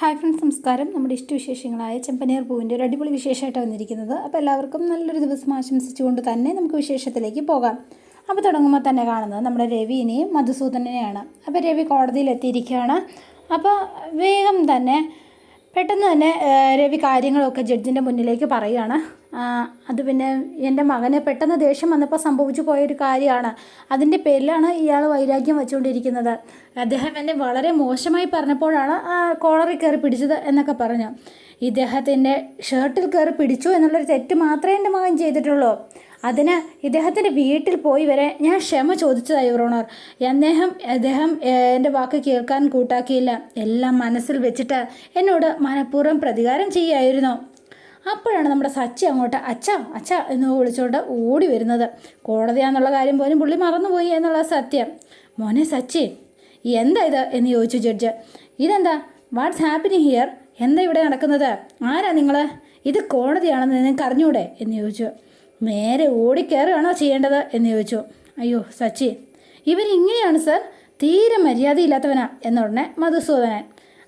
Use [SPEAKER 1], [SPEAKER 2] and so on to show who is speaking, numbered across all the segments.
[SPEAKER 1] Hi friends നമസ്കാരം. നമ്മുടെ ഇഷ്ടവിശേഷങ്ങളായ ചെമ്പനീർ പൂവിന്റെ ഒരു അടിപൊളി വിശേഷമായിട്ട് വന്നിരിക്കുന്നത്. അപ്പോൾ എല്ലാവർക്കും നല്ലൊരു ദിവസം ആശംസിച്ചുകൊണ്ട് തന്നെ നമുക്ക് വിശേഷത്തിലേക്ക് പോകാം. അപ്പോൾ തുടങ്ങുമ്പോൾ തന്നെ കാണുന്നത് നമ്മുടെ രവിനെയും മധുസൂദനെയാണ് അപ്പോൾ രവി കോടതിയിൽ എത്തിയിരിക്കുകയാണ് അപ്പോൾ വേഗം തന്നെ പെട്ടെന്ന് തന്നെ രവി കാര്യങ്ങളൊക്കെ ജഡ്ജിന്റെ മുന്നിലേക്ക് പറയുകയാണ്. അത് പിന്നെ എന്റെ മകന് പെട്ടെന്ന് ദേഷ്യം വന്നപ്പോൾ സംഭവിച്ചു പോയൊരു കാര്യമാണ്. അതിന്റെ പേരിലാണ് ഇയാൾ വൈരാഗ്യം വെച്ചുകൊണ്ടിരിക്കുന്നത്. അദ്ദേഹം എന്നെ വളരെ മോശമായി പറഞ്ഞപ്പോഴാണ് കോളറി കയറി പിടിച്ചത് എന്നൊക്കെ പറഞ്ഞു. ഇദ്ദേഹത്തിന്റെ ഷർട്ടിൽ കയറി പിടിച്ചു എന്നുള്ളൊരു തെറ്റ് മാത്രമേ എന്റെ മകൻ ചെയ്തിട്ടുള്ളൂ. അതിന് ഇദ്ദേഹത്തിന്റെ വീട്ടിൽ പോയി വരെ ഞാൻ ക്ഷമ ചോദിച്ചതായി യുവറോണർ അദ്ദേഹം അദ്ദേഹം എന്റെ വാക്ക് കേൾക്കാൻ കൂട്ടാക്കിയില്ല. എല്ലാം മനസ്സിൽ വെച്ചിട്ട് എന്നോട് മനഃപൂർവം പ്രതികാരം ചെയ്യായിരുന്നു അപ്പോഴാണ് നമ്മുടെ സച്ചി അങ്ങോട്ട് അച്ഛ അച്ഛ എന്ന് വിളിച്ചുകൊണ്ട് ഓടി വരുന്നത്. കോടതിയാന്നുള്ള കാര്യം പോലും പുള്ളി മറന്നുപോയി എന്നുള്ള സത്യം. മോനെ സച്ചി എന്താ ഇത്? എന്ന് ചോദിച്ചു ജഡ്ജ്. ഇതെന്താ? വാട്ട്സ് ഹാപ്പനിങ് ഹിയർ എന്താ ഇവിടെ നടക്കുന്നത്? ആരാ നിങ്ങൾ ഇത് കോടതിയാണെന്ന് നിങ്ങൾക്ക് അറിഞ്ഞൂടെ? എന്ന് ചോദിച്ചു. നേരെ ഓടിക്കയറുകയാണോ ചെയ്യേണ്ടത്? എന്ന് ചോദിച്ചു. അയ്യോ സച്ചി. ഇവരിങ്ങനെയാണ് സർ. തീരെ മര്യാദയില്ലാത്തവനാ എന്നുടനെ മധുസൂദനൻ.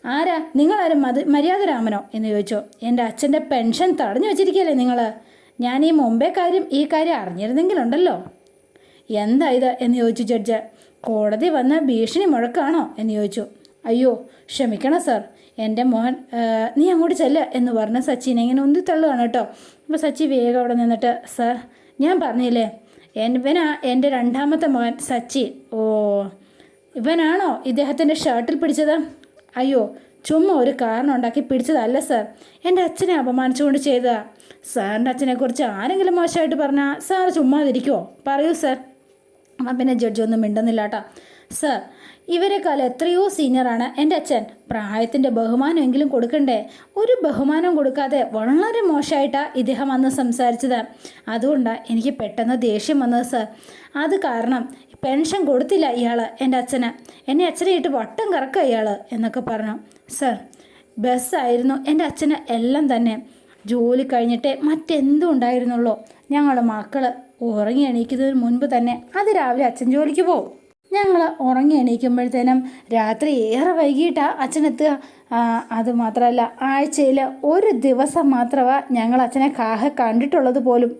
[SPEAKER 1] ആരാ? നിങ്ങളാരും മധു മര്യാദരാമനോ എന്ന് ചോദിച്ചു. എന്റെ അച്ഛന്റെ പെൻഷൻ തടഞ്ഞു വെച്ചിരിക്കുകയല്ലേ നിങ്ങൾ ഞാൻ ഈ മുമ്പേ കാര്യം ഈ കാര്യം അറിഞ്ഞിരുന്നെങ്കിലുണ്ടല്ലോ. എന്താ ഇത്? എന്ന് ചോദിച്ചു ജഡ്ജ്. കോടതി വന്ന ഭീഷണി മുഴക്കാണോ? എന്ന് ചോദിച്ചു. അയ്യോ ക്ഷമിക്കണം സർ. എന്റെ മോൻ നീ അങ്ങോട്ട് ചെല്ല എന്ന് പറഞ്ഞ് സച്ചിനെ ഇങ്ങനെ ഉന്തി തള്ളുകയാണ് കേട്ടോ. അപ്പോൾ സച്ചി വേഗം അവിടെ നിന്നിട്ട് സർ ഞാൻ പറഞ്ഞില്ലേ എവനാ എന്റെ രണ്ടാമത്തെ മോൻ സച്ചി. ഓ ഇവനാണോ ഇദ്ദേഹത്തിന്റെ ഷർട്ടിൽ പിടിച്ചത്? അയ്യോ ചുമ്മാ ഒരു കാരണം ഉണ്ടാക്കി പിടിച്ചതല്ല സർ. എന്റെ അച്ഛനെ അപമാനിച്ചുകൊണ്ട് ചെയ്തതാ. സാറിന്റെ അച്ഛനെക്കുറിച്ച് ആരെങ്കിലും മോശമായിട്ട് പറഞ്ഞാൽ സാർ ചുമ്മാതിരിക്കുമോ പറയൂ സർ. അപ്പം പിന്നെ ജഡ്ജി ഒന്നും മിണ്ടുന്നില്ല കേട്ടോ. സർ ഇവരെക്കാൾ എത്രയോ സീനിയറാണ് എന്റെ അച്ഛൻ പ്രായത്തിന്റെ ബഹുമാനമെങ്കിലും കൊടുക്കണ്ടേ? ഒരു ബഹുമാനം കൊടുക്കാതെ വളരെ മോശമായിട്ടാണ് ഇദ്ദേഹം അന്ന് സംസാരിച്ചത്. അതുകൊണ്ടാണ് എനിക്ക് പെട്ടെന്ന് ദേഷ്യം വന്നത് സർ. അത് കാരണം പെൻഷൻ കൊടുത്തില്ല ഇയാൾ എന്റെ അച്ഛന്. എന്നെ അച്ഛനെ ഇട്ട് വട്ടം കറക്കുക ഇയാൾ എന്നൊക്കെ പറഞ്ഞു. സർ ബസ്സായിരുന്നു എന്റെ അച്ഛന് എല്ലാം തന്നെ. ജോലി കഴിഞ്ഞിട്ടേ മറ്റെന്തും ഉണ്ടായിരുന്നുള്ളൂ? ഞങ്ങളുടെ മക്കൾ ഉറങ്ങി എണീക്കുന്നതിന് മുൻപ് തന്നെ. അത് രാവിലെ അച്ഛൻ ജോലിക്ക് പോകും. ഞങ്ങൾ ഉറങ്ങി എണീക്കുമ്പോഴത്തേനും രാത്രി ഏറെ വൈകിട്ടാണ് അച്ഛനെത്തുക അതുമാത്രമല്ല അത് മാത്രമല്ല ആഴ്ചയിൽ ഒരു ദിവസം മാത്രമാണ് ഞങ്ങൾ അച്ഛനെ കാഹ കണ്ടിട്ടുള്ളത് പോലും.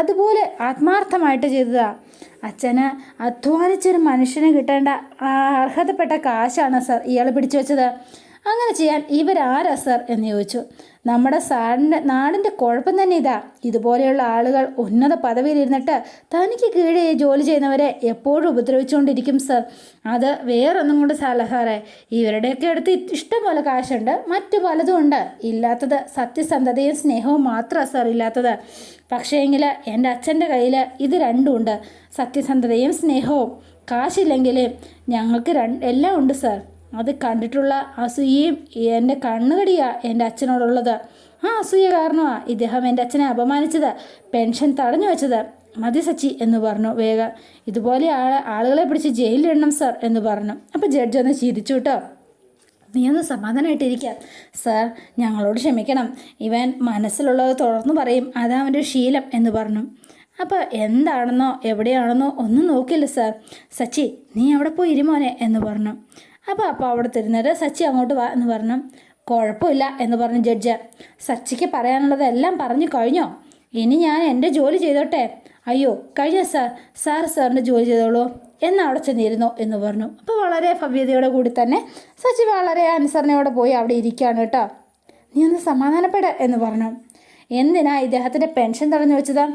[SPEAKER 1] അതുപോലെ ആത്മാർത്ഥമായിട്ട് ചെയ്തതാണ് അച്ഛന് അധ്വാനിച്ചൊരു മനുഷ്യന് കിട്ടേണ്ട അർഹതപ്പെട്ട കാശാണ് സർ ഇയാൾ പിടിച്ചു വെച്ചത്. അങ്ങനെ ചെയ്യാൻ ഇവരാരാ സർ എന്ന് ചോദിച്ചു. നമ്മുടെ സാറിന്റെ നാടിന്റെ കുഴപ്പം തന്നെ ഇതാ. ഇതുപോലെയുള്ള ആളുകൾ ഉന്നത പദവിയിലിരുന്നിട്ട് തനിക്ക് കീഴെ ജോലി ചെയ്യുന്നവരെ എപ്പോഴും ഉപദ്രവിച്ചുകൊണ്ടിരിക്കും സർ. അത് വേറൊന്നും കൊണ്ട് സാല സാറേ. ഇവരുടെയൊക്കെ അടുത്ത് ഇഷ്ടം പോലെ കാശുണ്ട് മറ്റു പലതും ഉണ്ട്. ഇല്ലാത്തത് സത്യസന്ധതയും സ്നേഹവും മാത്രമാണ് സർ ഇല്ലാത്തത്. പക്ഷേങ്കിൽ എന്റെ അച്ഛന്റെ കയ്യിൽ ഇത് രണ്ടും ഉണ്ട്. സത്യസന്ധതയും സ്നേഹവും. കാശില്ലെങ്കിൽ ഞങ്ങൾക്ക് രണ്ട് എല്ലാം ഉണ്ട് സർ. അത് കണ്ടിട്ടുള്ള അസൂയയും എന്റെ കണ്ണുകടിയാ എന്റെ അച്ഛനോടുള്ളത്. ആ അസൂയ കാരണമാണ് ഇദ്ദേഹം എന്റെ അച്ഛനെ അപമാനിച്ചത് പെൻഷൻ തടഞ്ഞു വെച്ചത്. മതി സച്ചി എന്ന് പറഞ്ഞു വേഗം. ഇതുപോലെ ആൾ ആളുകളെ പിടിച്ച് ജയിലിലിടണം സർ എന്ന് പറഞ്ഞു. അപ്പോൾ ജഡ്ജ് ഒന്ന് ചിരിച്ചു കേട്ടോ. നീ ഒന്ന് സമാധാനമായിട്ടിരിക്കുക സാർ ഞങ്ങളോട് ക്ഷമിക്കണം. ഇവൻ മനസ്സിലുള്ളത് തുറന്നു പറയും. അതാ അവന്റെ ശീലം എന്ന് പറഞ്ഞു. അപ്പോൾ എന്താണെന്നോ എവിടെയാണെന്നോ ഒന്നും നോക്കില്ല സാർ. സച്ചി നീ അവിടെ പോയി ഇരുമോനെ എന്ന് പറഞ്ഞു. അപ്പോൾ അപ്പോൾ അവിടെ തരുന്നിട്ട് സച്ചി അങ്ങോട്ട് വാ എന്ന് പറഞ്ഞു. കുഴപ്പമില്ല എന്ന് പറഞ്ഞു ജഡ്ജ്. സച്ചിക്ക് പറയാനുള്ളതെല്ലാം പറഞ്ഞു കഴിഞ്ഞോ? ഇനി ഞാൻ എന്റെ ജോലി ചെയ്തോട്ടെ. അയ്യോ കഴിഞ്ഞ സാർ സാർ സാറിന്റെ ജോലി ചെയ്തോളൂ. എന്ന് അവിടെ ചെന്നിരുന്നു എന്ന് പറഞ്ഞു. അപ്പോൾ വളരെ ഭവ്യതയോടെ കൂടി തന്നെ സച്ചി വളരെ അനുസരണയോടെ പോയി അവിടെ ഇരിക്കുകയാണ് കേട്ടോ. നീ ഒന്ന് സമാധാനപ്പെട എന്ന് പറഞ്ഞു. എന്തിനാ ഇദ്ദേഹത്തിന്റെ പെൻഷൻ തടഞ്ഞു വെച്ചതാ?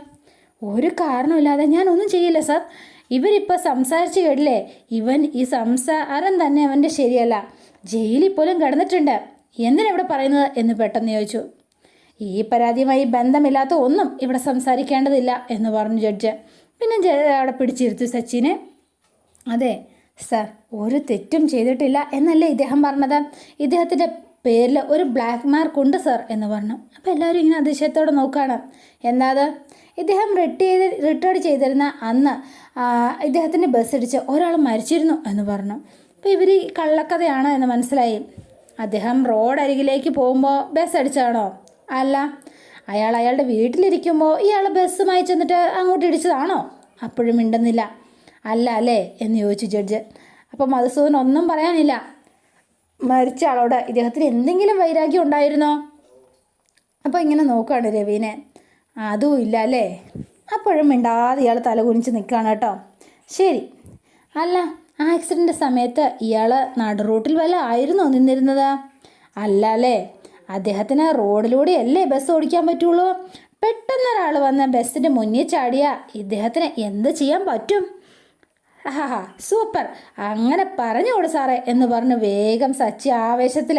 [SPEAKER 1] ഒരു കാരണമില്ലാതെ ഞാനൊന്നും ചെയ്യില്ല സാർ. ഇവരിപ്പോൾ സംസാരിച്ച് കേട്ടില്ലേ? ഇവൻ ഈ സംസാരം തന്നെ അവന്റെ ശരിയല്ല. ജയിലിൽ പോലും കിടന്നിട്ടുണ്ട്. എന്തിനാ ഇവിടെ പറയുന്നത് എന്ന് പെട്ടെന്ന് ചോദിച്ചു. ഈ പരാതിയുമായി ബന്ധമില്ലാത്ത ഒന്നും ഇവിടെ സംസാരിക്കേണ്ടതില്ല എന്ന് പറഞ്ഞു ജഡ്ജ്. പിന്നെ അവിടെ പിടിച്ചിരുത്തു സച്ചിനെ. അതെ സർ ഒരു തെറ്റും ചെയ്തിട്ടില്ല എന്നല്ലേ ഇദ്ദേഹം പറഞ്ഞത്? ഇദ്ദേഹത്തിന്റെ പേരിൽ ഒരു ബ്ലാക്ക് മാർക്ക് ഉണ്ട് സർ എന്ന് പറഞ്ഞു. അപ്പോൾ എല്ലാവരും ഇങ്ങനെ അതിശയത്തോടെ നോക്കുകയാണ്. എന്താത് ഇദ്ദേഹം റിട്ടയർ റിട്ടയർഡ് ചെയ്തിരുന്ന അന്ന് ഇദ്ദേഹത്തിന്റെ ബസ് ഇടിച്ച് ഒരാൾ മരിച്ചിരുന്നു എന്ന് പറഞ്ഞു. അപ്പോൾ ഇവർ കള്ളക്കഥയാണ് എന്ന് മനസ്സിലായി. അദ്ദേഹം റോഡ് അരികിലേക്ക് പോകുമ്പോൾ ബസ് അടിച്ചതാണോ അല്ല. അയാൾ അയാളുടെ വീട്ടിലിരിക്കുമ്പോൾ ഇയാൾ ബസ്സുമായി ചെന്നിട്ട് അങ്ങോട്ട് ഇടിച്ചതാണോ? അപ്പോഴും മിണ്ടുന്നില്ല. അല്ല അല്ലേ? എന്ന് ചോദിച്ചു ജഡ്ജ് അപ്പോൾ മധുസൂദൻ ഒന്നും പറയാനില്ല. മരിച്ച ആളോട് ഇദ്ദേഹത്തിന് എന്തെങ്കിലും വൈരാഗ്യം ഉണ്ടായിരുന്നോ? അപ്പോൾ ഇങ്ങനെ നോക്കുകയാണ് രവീനെ. അതും ഇല്ല അല്ലേ? അപ്പോഴും മിണ്ടാതെ ഇയാൾ തലകുനിച്ച് നിൽക്കുകയാണ് കേട്ടോ. ശരി. അല്ല ആക്സിഡന്റ് സമയത്ത് ഇയാൾ നടുറൂട്ടിൽ വല്ല ആയിരുന്നോ നിന്നിരുന്നത്? അല്ല അല്ലേ? അദ്ദേഹത്തിന് റോഡിലൂടെയല്ലേ ബസ് ഓടിക്കാൻ പറ്റുള്ളൂ? പെട്ടെന്ന് ഒരാൾ വന്ന് ബസ്സിന്റെ മുന്നിൽ ചാടിയ ഇദ്ദേഹത്തിന് എന്ത് ചെയ്യാൻ പറ്റും? ആഹാ സൂപ്പർ. അങ്ങനെ പറഞ്ഞോട് സാറേ എന്ന് പറഞ്ഞ് വേഗം സച്ചി ആവേശത്തിൽ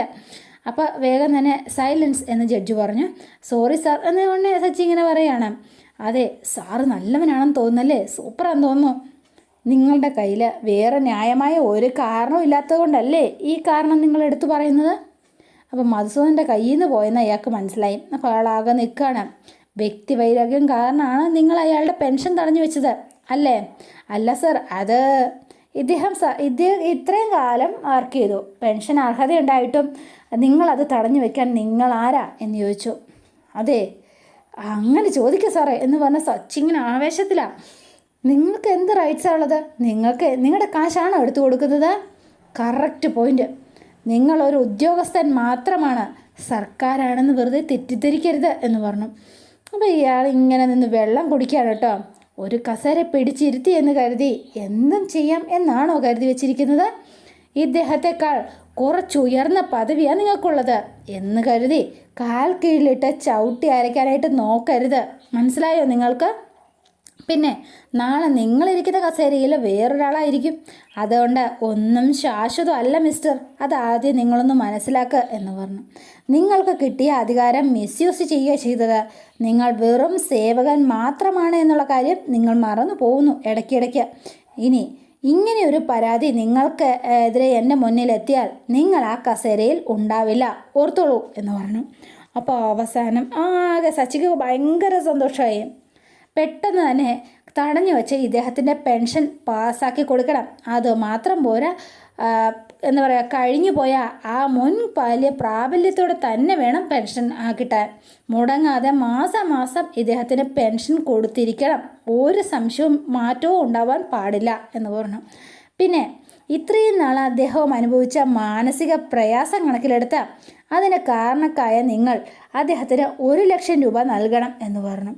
[SPEAKER 1] അപ്പോൾ വേഗം തന്നെ സൈലൻസ് എന്ന് ജഡ്ജ് പറഞ്ഞു. സോറി സാർ എന്ന് ഉടനെ സച്ചി ഇങ്ങനെ പറയാണ്. അതെ സാറ് നല്ലവനാണെന്ന് തോന്നുന്നല്ലേ? സൂപ്പറാന്ന് തോന്നുന്നു. നിങ്ങളുടെ കയ്യിൽ വേറെ ന്യായമായ ഒരു കാരണവും ഇല്ലാത്തത് കൊണ്ടല്ലേ ഈ കാരണം നിങ്ങൾ എടുത്തു പറയുന്നത്? അപ്പം മധുസൂദന്റെ കയ്യിൽ നിന്ന് പോയെന്ന് അയാൾക്ക് മനസ്സിലായി. അപ്പോൾ അയാളാകെ നിൽക്കുകയാണ്. വ്യക്തി വൈരാഗ്യം കാരണമാണ് നിങ്ങൾ അയാളുടെ പെൻഷൻ തടഞ്ഞു വെച്ചത്. അല്ലേ? അല്ല സർ അത് ഇദ്ദേഹം ഇദ്ദേഹം ഇത്രയും കാലം വർക്ക് ചെയ്തു? പെൻഷൻ അർഹതയുണ്ടായിട്ടും നിങ്ങളത് തടഞ്ഞു വെക്കാൻ നിങ്ങൾ ആരാ എന്ന് ചോദിച്ചു. അതെ അങ്ങനെ ചോദിക്കുക സാറേ എന്ന് പറഞ്ഞ സച്ചിങ്ങനെ ആവേശത്തിലാണ് നിങ്ങൾക്ക് എന്ത് റൈറ്റ്സാണ് ഉള്ളത് നിങ്ങൾക്ക് നിങ്ങളുടെ കാശാണോ എടുത്തു കൊടുക്കുന്നത്? കറക്റ്റ് പോയിന്റ് നിങ്ങളൊരു ഉദ്യോഗസ്ഥൻ മാത്രമാണ്. സർക്കാരാണെന്ന് വെറുതെ തെറ്റിദ്ധരിക്കരുത് എന്ന് പറഞ്ഞു. അപ്പോൾ ഇയാൾ ഇങ്ങനെ നിന്ന് വെള്ളം കുടിക്കുകയാണ് കേട്ടോ. ഒരു കസേര പിടിച്ചിരുത്തി എന്ന് കരുതി എന്തും ചെയ്യാം എന്നാണോ കരുതി വെച്ചിരിക്കുന്നത്? ഇദ്ദേഹത്തെക്കാൾ കുറച്ചുയർന്ന പദവിയാണ് നിങ്ങൾക്കുള്ളത് എന്ന് കരുതി കാൽ കീഴിലിട്ട് ചവിട്ടി അരയ്ക്കാനായിട്ട് നോക്കരുത്. മനസ്സിലായോ നിങ്ങൾക്ക്? പിന്നെ നാളെ നിങ്ങളിരിക്കുന്ന കസേരയിൽ വേറൊരാളായിരിക്കും. അതുകൊണ്ട് ഒന്നും ശാശ്വതമല്ല മിസ്റ്റർ. അതാദ്യം നിങ്ങളൊന്ന് മനസ്സിലാക്കുക എന്ന് പറഞ്ഞു. നിങ്ങൾക്ക് കിട്ടിയ അധികാരം മിസ്യൂസ് ചെയ്യുക ചെയ്തത് നിങ്ങൾ വെറും സേവകൻ മാത്രമാണ് എന്നുള്ള കാര്യം നിങ്ങൾ മറന്നു പോകുന്നു ഇടയ്ക്കിടയ്ക്ക്. ഇനി ഇങ്ങനെ ഒരു പരാതി നിങ്ങൾക്ക് എതിരെ എന്റെ മുന്നിലെത്തിയാൽ നിങ്ങൾ ആ കസേരയിൽ ഉണ്ടാവില്ല. ഓർത്തോളൂ എന്ന് പറഞ്ഞു. അപ്പോൾ അവസാനം ആകെ സച്ചിക്ക് ഭയങ്കര സന്തോഷമായി. പെട്ടെന്ന് തന്നെ തടഞ്ഞു വെച്ച് ഇദ്ദേഹത്തിന്റെ പെൻഷൻ പാസ്സാക്കി കൊടുക്കണം. അത് മാത്രം പോരാ. എന്താ പറയുക കഴിഞ്ഞു പോയ ആ മുൻ വലിയ പ്രാബല്യത്തോടെ തന്നെ വേണം പെൻഷൻ കിട്ടാൻ മുടങ്ങാതെ മാസം മാസം ഇദ്ദേഹത്തിന് പെൻഷൻ കൊടുത്തിരിക്കണം. ഒരു സംശയവും മാറ്റവും ഉണ്ടാവാൻ പാടില്ല എന്ന് പറഞ്ഞു. പിന്നെ ഇത്രയും നാൾ അദ്ദേഹവും അനുഭവിച്ച മാനസിക പ്രയാസം കണക്കിലെടുത്ത് അതിന് കാരണക്കായ നിങ്ങൾ. അദ്ദേഹത്തിന് ഒരു ലക്ഷം രൂപ നൽകണം എന്ന് പറഞ്ഞു.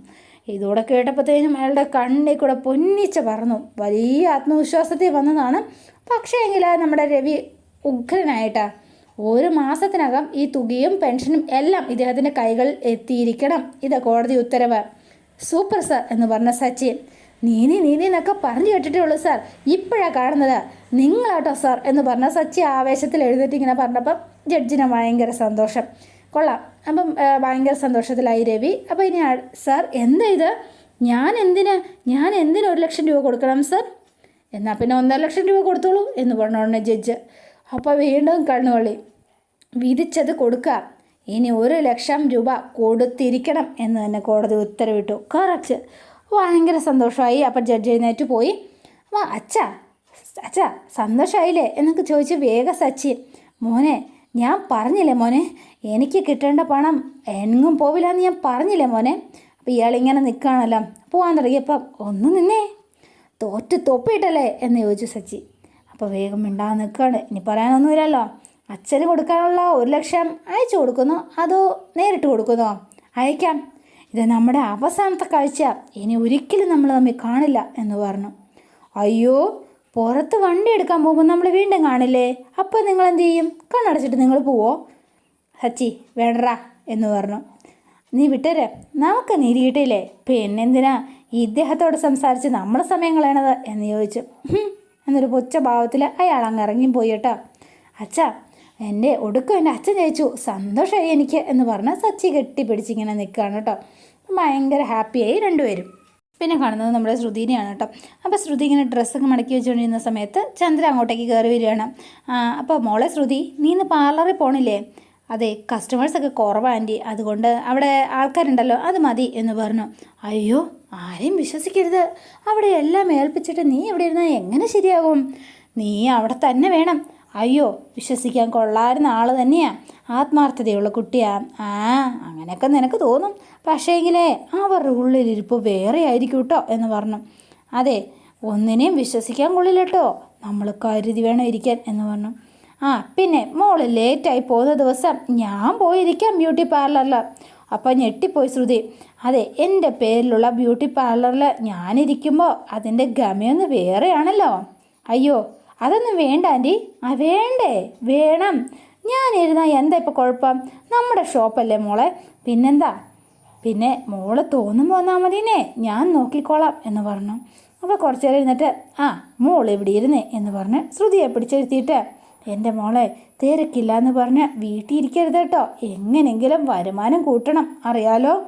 [SPEAKER 1] ഇതോടെ കേട്ടപ്പോഴത്തേനും അയാളുടെ കണ്ണിൽ കൂടെ പൊന്നിച്ച് പറന്നു. വലിയ ആത്മവിശ്വാസത്തിൽ വന്നതാണ്. പക്ഷേ എങ്കിൽ നമ്മുടെ രവി ഉഗ്രനായിട്ടാ. ഒരു മാസത്തിനകം ഈ തുകയും പെൻഷനും എല്ലാം ഇദ്ദേഹത്തിന്റെ കൈകളിൽ എത്തിയിരിക്കണം. ഇത് കോടതി ഉത്തരവ്. സൂപ്പർ സർ എന്ന് പറഞ്ഞ സച്ചിൻ നീനി നീനി എന്നൊക്കെ പറഞ്ഞു കേട്ടിട്ടേ ഉള്ളൂ സാർ. ഇപ്പോഴാണ് കാണുന്നത്. നിങ്ങളാട്ടോ സാർ എന്ന് പറഞ്ഞ സച്ചി ആവേശത്തിൽ എഴുന്നേറ്റ് ഇങ്ങനെ പറഞ്ഞപ്പം ജഡ്ജിന് ഭയങ്കര സന്തോഷം. കൊള്ളാം. അപ്പം ഭയങ്കര സന്തോഷത്തിലായി രവി. അപ്പോൾ ഇനി സാർ എന്താ ഇത്? ഞാൻ എന്തിന് ഞാൻ എന്തിന് ഒരു ലക്ഷം രൂപ കൊടുക്കണം സാർ? എന്നാൽ പിന്നെ ഒന്നര ലക്ഷം രൂപ കൊടുത്തോളൂ എന്ന് പറഞ്ഞോണ്ട് ജഡ്ജ്. അപ്പോൾ വീണ്ടും കണ്ണുവള്ളി വിധിച്ചത് കൊടുക്കുക. ഇനി ഒരു ലക്ഷം രൂപ കൊടുത്തിരിക്കണം എന്ന് തന്നെ കോടതി ഉത്തരവിട്ടു. കറക്റ്റ്. ഭയങ്കര സന്തോഷമായി. അപ്പം ജഡ്ജ് എഴുന്നേറ്റ് പോയി. അപ്പോൾ അച്ഛ അച്ഛ സന്തോഷമായില്ലേ എന്നൊക്കെ ചോദിച്ച് വേഗ സച്ചി മോനെ ഞാൻ പറഞ്ഞില്ലേ മോനെ? എനിക്ക് കിട്ടേണ്ട പണം എങ്ങും പോവില്ല എന്ന് ഞാൻ പറഞ്ഞില്ലേ മോനെ? അപ്പോൾ ഇയാളിങ്ങനെ നിൽക്കുകയാണല്ലോ പോകാൻ തുടങ്ങിയപ്പം ഒന്ന് നിന്നേ. തോറ്റ് തൊപ്പിയിട്ടല്ലേ എന്ന് ചോദിച്ചു സച്ചി. അപ്പോൾ വേഗം മിണ്ടാതെ നിൽക്കുകയാണ് ഇനി പറയാനൊന്നുമില്ലല്ലോ അച്ഛന് കൊടുക്കാനുള്ള ഒരു ലക്ഷം അയച്ചു കൊടുക്കുന്നു. അതോ നേരിട്ട് കൊടുക്കുന്നോ? അയക്കാം. ഇത് നമ്മുടെ അവസാനത്തെ കാഴ്ച. ഇനി ഒരിക്കലും നമ്മൾ തമ്മിൽ കാണില്ല എന്ന് പറഞ്ഞു. അയ്യോ പുറത്ത് വണ്ടി എടുക്കാൻ പോകുമ്പോൾ നമ്മൾ വീണ്ടും കാണില്ലേ? അപ്പോൾ നിങ്ങൾ എന്ത് ചെയ്യും? കണ്ണടച്ചിട്ട് നിങ്ങൾ പോവോ? ഹച്ചി വേണ്ടറാ എന്ന് പറഞ്ഞു. നീ വിട്ടരെ. നമുക്ക് നീതി കിട്ടിയില്ലേ? പിന്നെന്തിനാ ഇദ്ദേഹത്തോട് സംസാരിച്ച് നമ്മൾ സമയം കളയണത് എന്ന് ചോദിച്ചു. എന്നൊരു പുച്ച ഭാവത്തിൽ അയാൾ അങ്ങ് ഇറങ്ങിപ്പോയി കേട്ടോ. അച്ഛാ എന്റെ ഒടുക്കം എന്റെ അച്ഛൻ ജയിച്ചു. സന്തോഷമായി എനിക്ക് എന്ന് പറഞ്ഞ് സച്ചി കെട്ടിപ്പിടിച്ചിങ്ങനെ നിൽക്കുകയാണ് കേട്ടോ. ഭയങ്കര ഹാപ്പിയായി രണ്ടുപേരും. പിന്നെ കാണുന്നത് നമ്മുടെ ശ്രുതിനെയാണ് കേട്ടോ. അപ്പോൾ ശ്രുതി ഇങ്ങനെ ഡ്രസ്സൊക്കെ മടക്കി വെച്ചുകൊണ്ടിരുന്ന സമയത്ത് ചന്ദ്ര അങ്ങോട്ടേക്ക് കയറി വരികയാണ്. അപ്പോൾ മോളെ ശ്രുതി നീ ഇന്ന് പാർലറിൽ പോണില്ലേ? അതെ കസ്റ്റമേഴ്സൊക്കെ കുറവാണ് അതുകൊണ്ട് അവിടെ ആൾക്കാരുണ്ടല്ലോ അത് മതി എന്ന് പറഞ്ഞു. അയ്യോ ആരെയും വിശ്വസിക്കരുത്. അവിടെ എല്ലാം ഏൽപ്പിച്ചിട്ട് നീ ഇവിടെ ഇരുന്നാൽ എങ്ങനെ ശരിയാകും? നീ അവിടെ തന്നെ വേണം. അയ്യോ വിശ്വസിക്കാൻ കൊള്ളാരുന്ന ആൾ തന്നെയാ. ആത്മാർത്ഥതയുള്ള കുട്ടിയാ. ആ അങ്ങനെയൊക്കെ നിനക്ക് തോന്നും. പക്ഷേങ്കിലേ അവരുടെ ഉള്ളിലിരിപ്പ് വേറെ ആയിരിക്കും കേട്ടോ എന്ന് പറഞ്ഞു. അതെ ഒന്നിനെയും വിശ്വസിക്കാൻ കൊള്ളില്ല കേട്ടോ നമ്മൾ കരുതി വേണം ഇരിക്കാൻ എന്ന് പറഞ്ഞു. ആ പിന്നെ മോൾ ലേറ്റായി പോകുന്ന ദിവസം ഞാൻ പോയിരിക്കാം ബ്യൂട്ടി പാർലറിൽ. അപ്പോൾ ഞെട്ടിപ്പോയി ശ്രുതി. അതെ എന്റെ പേരിലുള്ള ബ്യൂട്ടി പാർലറിൽ ഞാനിരിക്കുമ്പോൾ അതിന്റെ ഗമയൊന്ന് വേറെയാണല്ലോ. അയ്യോ അതൊന്നും വേണ്ട ആന്റി. ആ വേണ്ടേ? വേണം. ഞാൻ ഇരുന്നാൽ എന്താ ഇപ്പോൾ കുഴപ്പം? നമ്മുടെ ഷോപ്പല്ലേ മോളെ? പിന്നെന്താ? പിന്നെ മോൾ തോന്നുമ്പോൾ വന്നാൽ മതിനെ ഞാൻ നോക്കിക്കോളാം എന്ന് പറഞ്ഞു. അപ്പോൾ കുറച്ച് നേരം ഇരുന്നിട്ട് ആ മോൾ ഇവിടെ ഇരുന്നേ എന്ന് പറഞ്ഞ് ശ്രുതിയെ പിടിച്ചെഴുത്തിയിട്ട് എന്റെ മോളെ തിരക്കില്ല എന്ന് പറഞ്ഞ് വീട്ടിൽ ഇരിക്കരുത് കേട്ടോ. എങ്ങനെങ്കിലും വരുമാനം കൂട്ടണം അറിയാലോ?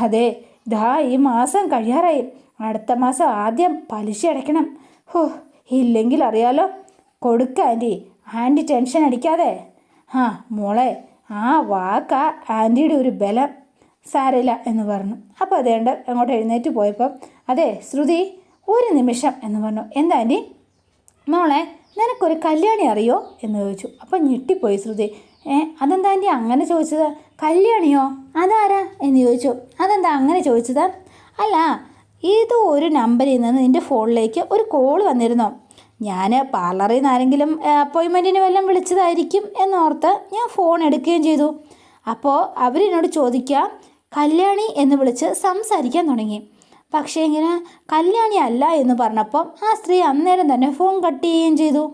[SPEAKER 1] അതെ ദാ ഈ മാസം കഴിയാറായി. അടുത്ത മാസം ആദ്യം പലിശ അടയ്ക്കണം. ഹോ ഇല്ലെങ്കിൽ അറിയാലോ. കൊടുക്ക ആന്റി. ആന്റി ടെൻഷൻ അടിക്കാതെ. ആ മോളെ ആ വാക്കാ ആന്റിയുടെ ഒരു ബലം സാരയില്ല എന്ന് പറഞ്ഞു. അപ്പോൾ അതേണ്ട അങ്ങോട്ട് എഴുന്നേറ്റ് പോയപ്പം അതെ ശ്രുതി ഒരു നിമിഷം എന്ന് പറഞ്ഞു. എന്താ ആന്റി? മോളെ നിനക്കൊരു കല്യാണി അറിയോ? എന്ന് ചോദിച്ചു. അപ്പം ഞെട്ടിപ്പോയി ശ്രുതി. ഏ അതെന്താ ആന്റി അങ്ങനെ ചോദിച്ചത്? കല്യാണിയോ? അതാരാ? എന്ന് ചോദിച്ചു. അതെന്താ അങ്ങനെ ചോദിച്ചത്? അല്ല ഇത് ഒരു നമ്പറിൽ നിന്ന് നിന്റെ ഫോണിലേക്ക് ഒരു കോൾ വന്നിരുന്നു. ഞാൻ പാർലറിൽ നിന്ന് ആരെങ്കിലും അപ്പോയിൻമെന്റിന് വല്ലതും വിളിച്ചതായിരിക്കും എന്നോർത്ത് ഞാൻ ഫോൺ എടുക്കുകയും ചെയ്തു. അപ്പോൾ അവരെന്നോട് ചോദിക്കുക കല്യാണി എന്ന് വിളിച്ച് സംസാരിക്കാൻ തുടങ്ങി. പക്ഷേ ഇങ്ങനെ കല്യാണി അല്ല എന്ന് പറഞ്ഞപ്പോൾ ആ സ്ത്രീ അന്നേരം തന്നെ ഫോൺ കട്ട് ചെയ്യുകയും ചെയ്തു.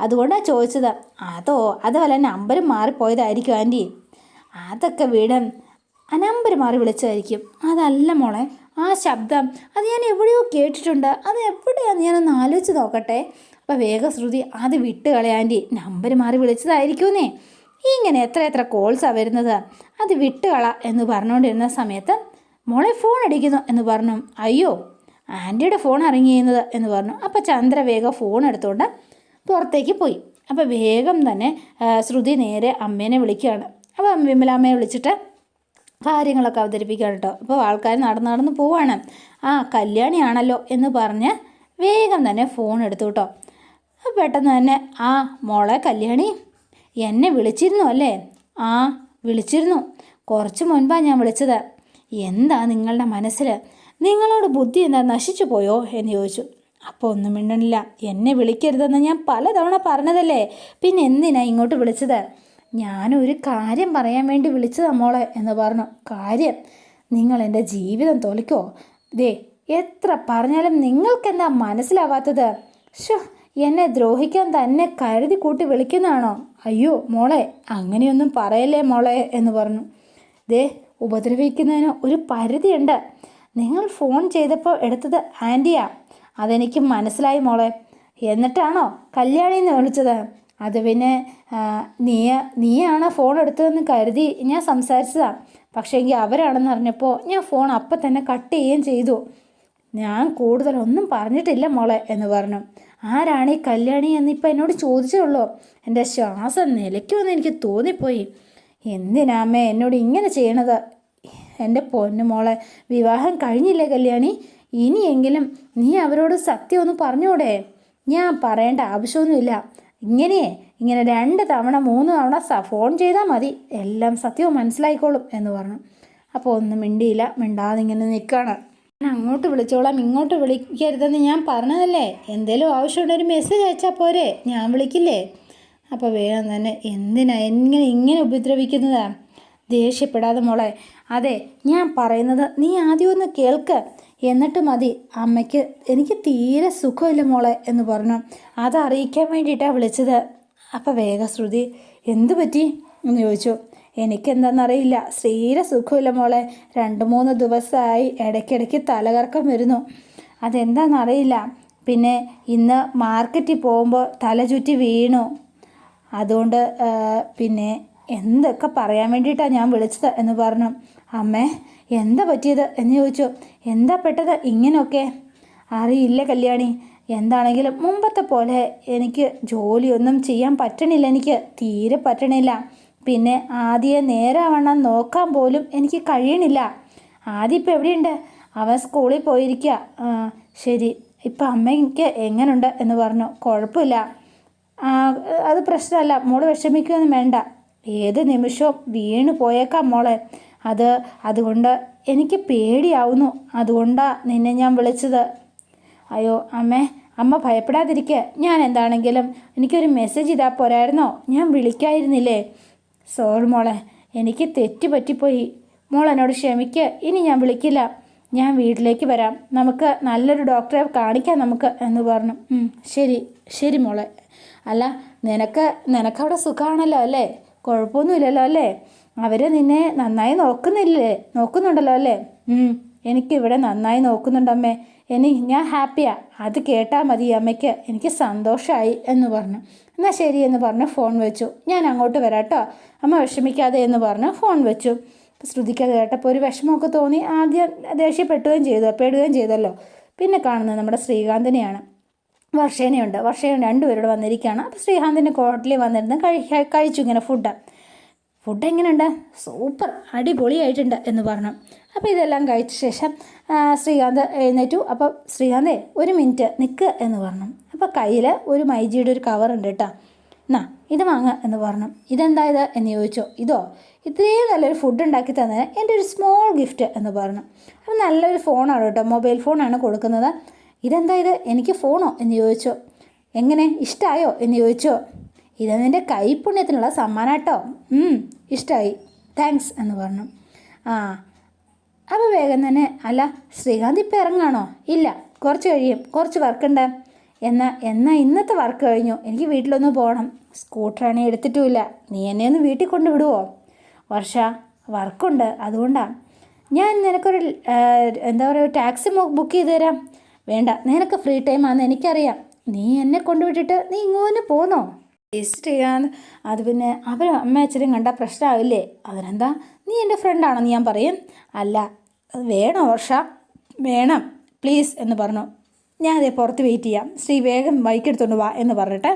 [SPEAKER 1] അതുകൊണ്ടാണ് ചോദിച്ചത് അതോ അത് വല്ല നമ്പർ മാറിപ്പോയതായിരിക്കും ആന്റി. അതൊക്കെ വീടും ആ നമ്പർ മാറി വിളിച്ചതായിരിക്കും. അതല്ല മോളെ ആ ശബ്ദം അത് ഞാൻ എവിടെയോ കേട്ടിട്ടുണ്ട്. അത് എവിടെയാണെന്ന് ഞാനൊന്ന് ആലോചിച്ച് നോക്കട്ടെ. അപ്പോൾ വേഗശ്രുതി അത് വിട്ട് കളയാന്റെ നമ്പർ മാറി വിളിച്ചതായിരിക്കുമെന്നേ ഇങ്ങനെ എത്ര എത്ര കോൾസാണ് വരുന്നത്. അത് വിട്ടുകള എന്ന് പറഞ്ഞുകൊണ്ടിരുന്ന സമയത്ത് മോളെ ഫോൺ അടിക്കുന്നു എന്ന് പറഞ്ഞു. അയ്യോ ആന്റിയുടെ ഫോൺ ഇറങ്ങിയിരുന്നത് എന്ന് പറഞ്ഞു. അപ്പോൾ ചന്ദ്ര വേഗം ഫോൺ എടുത്തുകൊണ്ട് പുറത്തേക്ക് പോയി. അപ്പോൾ വേഗം തന്നെ ശ്രുതി നേരെ അമ്മേനെ വിളിക്കുകയാണ്. അപ്പോൾ വിമലാമ്മയെ വിളിച്ചിട്ട് കാര്യങ്ങളൊക്കെ അവതരിപ്പിക്കുകയാണ് കേട്ടോ അപ്പോൾ ആൾക്കാർ നടന്ന് നടന്ന് പോവാണ്. ആ കല്യാണിയാണല്ലോ എന്ന് പറഞ്ഞ് വേഗം തന്നെ ഫോൺ എടുത്തു കേട്ടോ. പെട്ടെന്ന് തന്നെ ആ മോളെ കല്യാണി എന്നെ വിളിച്ചിരുന്നു അല്ലേ? ആ വിളിച്ചിരുന്നു. കുറച്ച് മുൻപാണ് ഞാൻ വിളിച്ചത്. എന്താ നിങ്ങളുടെ മനസ്സിൽ? നിങ്ങളോട് ബുദ്ധി എന്താ നശിച്ചു പോയോ എന്ന് ചോദിച്ചു. അപ്പോൾ ഒന്നും മിണ്ടണില്ല. എന്നെ വിളിക്കരുതെന്ന് ഞാൻ പലതവണ പറഞ്ഞതല്ലേ? പിന്നെ എന്തിനാ ഇങ്ങോട്ട് വിളിച്ചത്? ഞാനൊരു കാര്യം പറയാൻ വേണ്ടി വിളിച്ചതാ മോളെ എന്ന് പറഞ്ഞു. കാര്യം നിങ്ങൾ എന്റെ ജീവിതം തോൽക്കോ? ദേ എത്ര പറഞ്ഞാലും നിങ്ങൾക്കെന്താ മനസ്സിലാവാത്തത്? ഷോ എന്നെ ദ്രോഹിക്കാൻ തന്നെ കരുതി കൂട്ടി വിളിക്കുന്നതാണോ? അയ്യോ മോളെ അങ്ങനെയൊന്നും പറയല്ലേ മോളെ എന്ന് പറഞ്ഞു. ദേ ഉപദ്രവിക്കുന്നതിന് ഒരു പരിധിയുണ്ട്. നിങ്ങൾ ഫോൺ ചെയ്തപ്പോൾ എടുത്തത് ആന്റിയാ. അതെനിക്ക് മനസ്സിലായി മോളെ. എന്നിട്ടാണോ കല്യാണി എന്ന് വിളിച്ചത്? അത് പിന്നെ നീ നീയാണ് ഫോൺ എടുത്തതെന്ന് കരുതി ഞാൻ സംസാരിച്ചതാണ് പക്ഷേ എങ്കിൽ അവരാണെന്ന് അറിഞ്ഞപ്പോൾ ഞാൻ ഫോൺ അപ്പം തന്നെ കട്ട് ചെയ്യുകയും ചെയ്തു. ഞാൻ കൂടുതലൊന്നും പറഞ്ഞിട്ടില്ല മോളെ എന്ന് പറഞ്ഞു. ആരാണ് ഈ കല്യാണി എന്നിപ്പോൾ എന്നോട് ചോദിച്ചുള്ളൂ എന്റെ ശ്വാസം നിലയ്ക്കുമെന്ന് എനിക്ക് തോന്നിപ്പോയി. എന്തിനാമേ എന്നോട് ഇങ്ങനെ ചെയ്യണത്? എന്റെ പൊന്നു മോളെ വിവാഹം കഴിഞ്ഞില്ലേ കല്യാണി? ഇനിയെങ്കിലും നീ അവരോട് സത്യം ഒന്ന് പറഞ്ഞൂടെ ഞാൻ പറയേണ്ട ആവശ്യമൊന്നുമില്ല. ഇങ്ങനെ ഇങ്ങനെ രണ്ട് തവണ മൂന്ന് തവണ ഫോൺ ചെയ്താൽ മതി. എല്ലാം സത്യവും മനസ്സിലായിക്കോളും എന്ന് പറഞ്ഞു. അപ്പോൾ ഒന്നും മിണ്ടിയില്ല. മിണ്ടാതെ ഇങ്ങനെ നിൽക്കുകയാണ്. ഞാൻ അങ്ങോട്ട് വിളിച്ചോളാം. ഇങ്ങോട്ട് വിളിക്കരുതെന്ന് ഞാൻ പറഞ്ഞതല്ലേ? എന്തേലും ആവശ്യമുണ്ടൊരു മെസ്സേജ് അയച്ചാൽ പോരെ? ഞാൻ വിളിക്കില്ലേ? അപ്പോൾ വേഗം തന്നെ എന്തിനാ എങ്ങനെ ഇങ്ങനെ ഉപദ്രവിക്കുന്നതാണ് ദേഷ്യപ്പെടാതെ മോളെ. അതെ ഞാൻ പറയുന്നത് നീ ആദ്യം ഒന്ന് കേൾക്ക്. എന്നിട്ട് മതി അമ്മയ്ക്ക് എനിക്ക് തീരെ സുഖമില്ല മോളെ എന്ന് പറഞ്ഞു. അത് അറിയിക്കാൻ വേണ്ടിയിട്ടാണ് വിളിച്ചത്. അപ്പോൾ വേഗ ശ്രുതി എന്തു പറ്റി? എന്ന് ചോദിച്ചു. എനിക്കെന്താണെന്നറിയില്ല തീരെ സുഖമില്ല മോളെ. രണ്ട് മൂന്ന് ദിവസമായി ഇടയ്ക്കിടയ്ക്ക് തലകറക്കം വരുന്നു. അതെന്താണെന്നറിയില്ല പിന്നെ ഇന്ന് മാർക്കറ്റിൽ പോകുമ്പോൾ തല ചുറ്റി വീണു. അതുകൊണ്ട് പിന്നെ എന്തൊക്കെ പറയാൻ വേണ്ടിയിട്ടാണ് ഞാൻ വിളിച്ചത്? എന്ന് പറഞ്ഞു. അമ്മേ എന്താ പറ്റിയത് എന്ന് ചോദിച്ചു. എന്താ പെട്ടത് ഇങ്ങനെയൊക്കെ? അറിയില്ല കല്യാണി. എന്താണെങ്കിലും മുമ്പത്തെ പോലെ എനിക്ക് ജോലിയൊന്നും ചെയ്യാൻ പറ്റണില്ല. എനിക്ക് തീരെ പറ്റണില്ല. പിന്നെ ആദ്യം നേരാവണ്ണം നോക്കാൻ പോലും എനിക്ക് കഴിയണില്ല. ആദ്യം ഇപ്പം എവിടെയുണ്ട്? അവൻ സ്കൂളിൽ പോയിരിക്കുക ശരി. ഇപ്പം അമ്മയ്ക്ക് എങ്ങനെയുണ്ട് എന്ന് പറഞ്ഞു. കുഴപ്പമില്ല. അത് പ്രശ്നമല്ല. മോൾ വിഷമിക്കുകയൊന്നും വേണ്ട. ഏത് നിമിഷവും വീണു പോയേക്കാം മോളെ. അത് അതുകൊണ്ട് എനിക്ക് പേടിയാവുന്നു. അതുകൊണ്ടാണ് നിന്നെ ഞാൻ വിളിച്ചത്. അയ്യോ അമ്മേ അമ്മ ഭയപ്പെടാതിരിക്കുക ഞാൻ എന്താണെങ്കിലും എനിക്കൊരു മെസ്സേജ് ഇതാ പോരായിരുന്നോ? ഞാൻ വിളിക്കായിരുന്നില്ലേ? സോറി മോളെ എനിക്ക് തെറ്റ് പറ്റിപ്പോയി മോൾ എന്നോട് ക്ഷമിക്ക് ഇനി ഞാൻ വിളിക്കില്ല. ഞാൻ വീട്ടിലേക്ക് വരാം. നമുക്ക് നല്ലൊരു ഡോക്ടറെ കാണിക്കാം നമുക്ക് എന്ന് പറഞ്ഞു. ശരി ശരി മോളെ. അല്ല നിനക്ക് നിനക്കവിടെ സുഖമാണല്ലോ അല്ലേ? കുഴപ്പമൊന്നുമില്ലല്ലോ അല്ലേ? അവർ നിന്നെ നന്നായി നോക്കുന്നില്ലേ? നോക്കുന്നുണ്ടല്ലോ അല്ലേ? എനിക്കിവിടെ നന്നായി നോക്കുന്നുണ്ടമ്മേ. ഇനി ഞാൻ ഹാപ്പിയാ. അത് കേട്ടാൽ മതി അമ്മയ്ക്ക്. എനിക്ക് സന്തോഷമായി എന്ന് പറഞ്ഞു. എന്നാൽ ശരി എന്ന് പറഞ്ഞ് ഫോൺ വെച്ചു. ഞാൻ അങ്ങോട്ട് വരാട്ടോ അമ്മ വിഷമിക്കാതെ എന്ന് പറഞ്ഞ് ഫോൺ വെച്ചു. ശ്രുതിക്കത് കേട്ടപ്പോൾ ഒരു വിഷമമൊക്കെ തോന്നി. ആദ്യം ദേഷ്യപ്പെട്ടുകയും ചെയ്തു. പെടുകയും ചെയ്തല്ലോ. പിന്നെ കാണുന്നത് നമ്മുടെ ശ്രീകാന്തിനെയാണ്. വർഷേനയുണ്ട്. വർഷേന രണ്ടുപേരോട് വന്നിരിക്കുകയാണ്. അപ്പോൾ ശ്രീകാന്തിന്റെ ഹോട്ടലിൽ വന്നിരുന്ന് കഴി കഴിച്ചു ഇങ്ങനെ ഫുഡ് ഫുഡ് എങ്ങനെയുണ്ട്? സൂപ്പർ അടിപൊളിയായിട്ടുണ്ട് എന്ന് പറഞ്ഞു. അപ്പോൾ ഇതെല്ലാം കഴിച്ച ശേഷം ശ്രീകാന്ത് എഴുന്നേറ്റു. അപ്പോൾ ശ്രീകാന്തേ ഒരു മിനിറ്റ് നിൽക്ക് എന്ന് പറഞ്ഞു. അപ്പോൾ കയ്യിൽ ഒരു മൈജിയുടെ ഒരു കവറുണ്ട് കേട്ടോ. എന്നാ ഇത് വാങ്ങുക എന്ന് പറഞ്ഞു. ഇതെന്താ ഇത് എന്ന് ചോദിച്ചോ. ഇതോ ഇത്രയും നല്ലൊരു ഫുഡ് ഉണ്ടാക്കി തന്നതിന് എന്റെ ഒരു സ്മോൾ ഗിഫ്റ്റ് എന്ന് പറഞ്ഞു. അപ്പോൾ നല്ലൊരു ഫോണാണ് കേട്ടോ. മൊബൈൽ ഫോണാണ് കൊടുക്കുന്നത്. ഇതെന്താ ഇത്? എനിക്ക് ഫോണോ എന്ന് ചോദിച്ചോ. എങ്ങനെ? ഇഷ്ടമായോ എന്ന് ചോദിച്ചു. ഇത് നിന്റെ കൈപുണ്യത്തിനുള്ള സമ്മാനാട്ടോ. ഇഷ്ടമായി താങ്ക്സ് എന്ന് പറഞ്ഞു. ആ അപ്പോൾ വേഗം തന്നെ അല്ല ശ്രീകാന്ത് ഇപ്പം ഇറങ്ങാണോ ഇല്ല കുറച്ച് കഴിയും കുറച്ച് വർക്കുണ്ട് എന്നാൽ എന്നാൽ ഇന്നത്തെ വർക്ക് കഴിഞ്ഞു. എനിക്ക് വീട്ടിലൊന്ന് പോകണം സ്കൂട്ടറാണെങ്കിൽ എടുത്തിട്ടുമില്ല. നീ എന്നെ ഒന്ന് വീട്ടിൽ കൊണ്ടുവിടുവോ? വർഷ വർക്കുണ്ട് അതുകൊണ്ടാണ് ഞാൻ നിനക്കൊരു എന്താ പറയുക ടാക്സി ബുക്ക് ചെയ്ത് തരാം. വേണ്ട നിനക്ക് ഫ്രീ ടൈം ആണെന്ന് എനിക്കറിയാം. നീ എന്നെ കൊണ്ടുവിട്ടിട്ട് നീ ഇങ്ങോട്ട് പോന്നോ? ചെയ്യാന്ന്. അത് പിന്നെ അവർ അമ്മ അച്ഛനും കണ്ട പ്രശ്നമാവില്ലേ അതിനെന്താ? നീ എന്റെ ഫ്രണ്ടാണെന്ന് ഞാൻ പറയും. അല്ല അത് വേണോ വർഷ? വേണം. പ്ലീസ് എന്ന് പറഞ്ഞു. ഞാൻ അതേ പുറത്ത് വെയിറ്റ് ചെയ്യാം. ശ്രീ വേഗം ബൈക്കെടുത്തോണ്ട് വാ എന്ന് പറഞ്ഞിട്ട്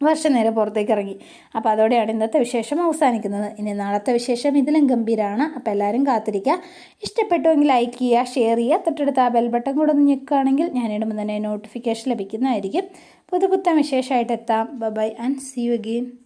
[SPEAKER 1] വർഷം നേരെ പുറത്തേക്ക് ഇറങ്ങി. അപ്പോൾ അതോടെയാണ് ഇന്നത്തെ വിശേഷം അവസാനിക്കുന്നത്. ഇനി നാളത്തെ വിശേഷം ഇതിലും ഗംഭീരമാണ് അപ്പോൾ എല്ലാവരും കാത്തിരിക്കുക. ഇഷ്ടപ്പെട്ടുവെങ്കിൽ ലൈക്ക് ചെയ്യുക ഷെയർ ചെയ്യുക. തൊട്ടടുത്ത് ആ ബെൽ ബട്ടൺ കൂടെ ഒന്ന് ഞെക്കുകയാണെങ്കിൽ ഞാൻ ഇടുമ്പോൾ തന്നെ നോട്ടിഫിക്കേഷൻ ലഭിക്കുന്നതായിരിക്കും. പുതു പുത്തൻ വിശേഷമായിട്ട് എത്താം. Bye and see you again